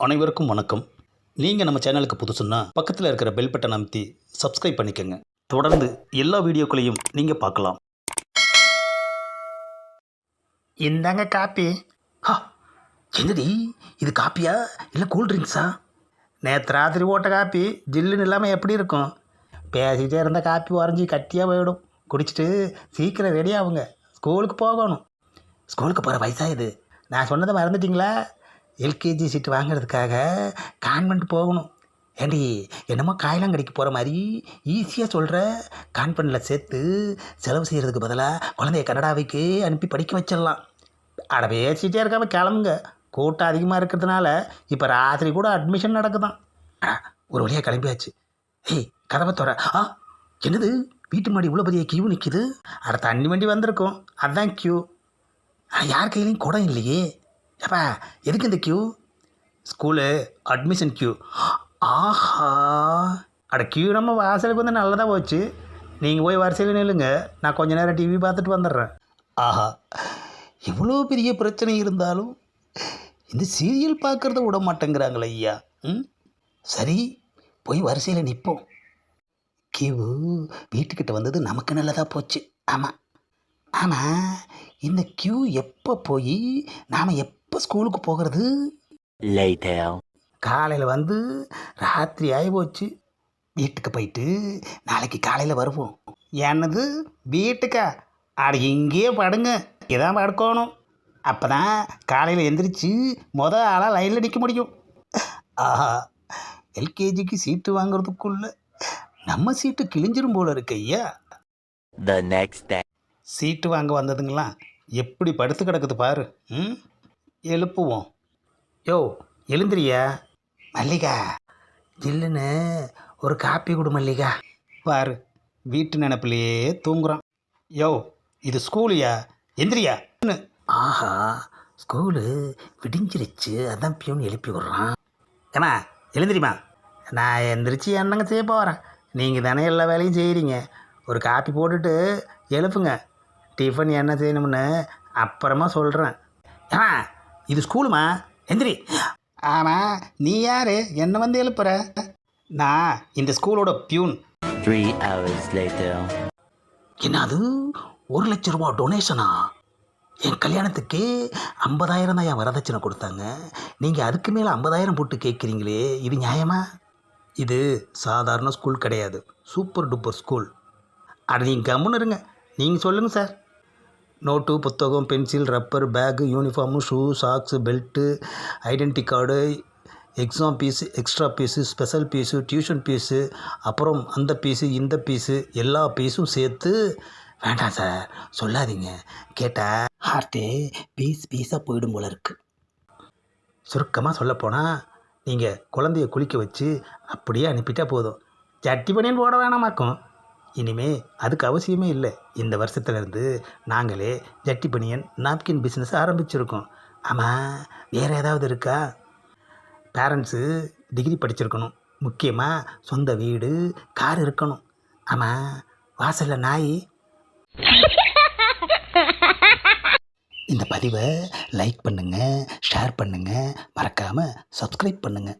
அனைவருக்கும் வணக்கம். நீங்கள் நம்ம சேனலுக்கு புதுசுன்னா பக்கத்தில் இருக்கிற பெல் பட்டன் அமைத்தி சப்ஸ்கிரைப் பண்ணிக்கோங்க. தொடர்ந்து எல்லா வீடியோக்களையும் நீங்கள் பார்க்கலாம். இந்தாங்க காப்பி. ஹா என்னடி? இது காப்பியா? இல்லை கூல் ட்ரிங்க்ஸா நேற்று ராத்திரி ஓட்ட காப்பி ஜில்லுன்னு இல்லாமல் எப்படி இருக்கும்? பேசிக்கிட்டே இருந்த காப்பி உறைஞ்சி கட்டியாக போயிடும். குடிச்சிட்டு சீக்கிரம் ரெடி ஆகுங்க ஸ்கூலுக்கு போகணும். ஸ்கூலுக்கு போகிற வயசா இது? நான் சொன்னதை மறந்துட்டீங்களா? எல்கேஜி சீட்டு வாங்குறதுக்காக கான்வென்ட் போகணும். ஏண்டி என்னமோ காயலாங்கடிக்கு போகிற மாதிரி ஈஸியாக சொல்கிற கான்வென்ட்டில் சேர்த்து செலவு செய்கிறதுக்கு பதிலாக குழந்தைய கனடாவுக்கு அனுப்பி படிக்க வச்சிடலாம். அட பேசிட்டே இருக்காமல் கிளம்புங்க. கூட்டம் அதிகமாக இருக்கிறதுனால இப்போ ராத்திரி கூட அட்மிஷன் நடக்குதான். ஒரு வழியாக கிளம்பியாச்சு. ஏய் கதவை தோற. ஆ என்னது? வீட்டு மாடி இவ்வளோ பெரிய கியூ நிற்கிது அட தண்ணி வண்டி வந்திருக்கும். அதுதான் கியூ ஆனால் யார் கையிலையும் குடம் இல்லையே. ஏப்பா எதுக்கு இந்த க்யூ ஸ்கூலு அட்மிஷன் க்யூ ஆஹா. அட க்யூ நம்ம வாசலுக்கு வந்து நல்லதாக போச்சு. நீங்கள் போய் வரிசையில் நில்லுங்க. நான் கொஞ்ச நேரம் டிவி பார்த்துட்டு வந்துடுறேன். ஆஹா. இவ்வளோ பெரிய பிரச்சனை இருந்தாலும் இந்த சீரியல் பார்க்குறத விட மாட்டேங்கிறாங்களே ஐயா. ம்? சரி போய் வரிசையில் நிற்போம் கிவு வீட்டுக்கிட்ட வந்தது நமக்கு நல்லதாக போச்சு. ஆமாம் ஆனால் இந்த கியூ எப்போ போய் நாம் எப்போ ஸ்கூலுக்கு போகிறது. காலையில் வந்து ராத்திரி ஆகி போச்சு. வீட்டுக்கு போயிட்டு நாளைக்கு காலையில் வருவோம். என்னது? வீட்டுக்கா? அட இங்கேயே படுங்க. இதான் படுக்கணும். அப்போ தான் காலையில் எந்திரிச்சு மொதல் ஆளாக லைனில் நிற்க முடியும். ஆஹா எல்கேஜிக்கு சீட்டு வாங்குறதுக்குள்ள நம்ம சீட்டு கிழிஞ்சிரும் போல இருக்கு ஐயா. Next day. சீட்டு வாங்க வந்ததுங்களா எப்படி படுத்து கிடக்குது பாரு. ம்? எழுப்புவோம். யோ எழுந்திரியா? மல்லிகா ஜில்லுன்னு ஒரு காப்பி கொடு மல்லிகா. பாரு வீட்டு நினப்பிலேயே தூங்குறான். யோ இது ஸ்கூலியா? எந்திரியா? ஆஹா ஸ்கூலு விடிஞ்சிருச்சு. அதான் பியூன் எழுப்பி விட்றான். ஏமா எழுந்திரிமா நான் எந்திரிச்சு என்னங்க செய்ய போகிறேன் நீங்கள் தானே எல்லா வேலையும் செய்கிறீங்க ஒரு காப்பி போட்டுட்டு எழுப்புங்க. டிஃபன் என்ன செய்யணும்னு அப்புறமா சொல்கிறேன் ஏமா இது ஸ்கூலுமா? எந்திரி. ஆமாம் நீ யார்? என்னை வந்து எழுப்புற? நான் இந்த ஸ்கூலோட பியூன். Later. என்னது? ஒரு லட்ச ரூபா டொனேஷனா என் கல்யாணத்துக்கு ஐம்பதாயிரம் தான் என் வரதட்சணை கொடுத்தாங்க. நீங்கள் அதுக்கு மேலே ஐம்பதாயிரம் போட்டு கேட்குறீங்களே இது நியாயமா? இது சாதாரண ஸ்கூல் கிடையாது. Super duper school. அட நீங்கள் கம்முன்னு இருங்க. நீங்கள் சொல்லுங்கள் சார். நோட்டு புத்தகம் pencil rubber bag uniform shoe socks belt identity card exam fees extra fees special fees tuition fees அப்புறம் அந்த பீஸு இந்த பீஸு எல்லா ஃபீஸும் சேர்த்து வேண்டாம் சார் சொல்லாதீங்க. கேட்டால் ஹார்ட்டே பீஸ் பீஸாக போயிடும் போல இருக்குது சுருக்கமாக சொல்லப்போனால் நீங்கள் குழந்தைய குளிக்க வச்சு அப்படியே அனுப்பிட்டா போதும். சட்டி பனியன் போட வேணாமாக்கும் இனிமே அதுக்கு அவசியமே இல்லை. இந்த வருஷத்துலேருந்து நாங்களே ஜட்டி பனியன் நாப்கின் பிஸ்னஸ் ஆரம்பிச்சிருக்கோம். ஆமாம் வேறு ஏதாவது இருக்கா? பேரண்ட்ஸு டிகிரி படிச்சிருக்கணும். முக்கியமாக சொந்த வீடு கார் இருக்கணும். ஆமாம் வாசலில் நாய். இந்த பதிவை லைக் பண்ணுங்கள் ஷேர் பண்ணுங்கள் மறக்காமல் சப்ஸ்கிரைப் பண்ணுங்கள்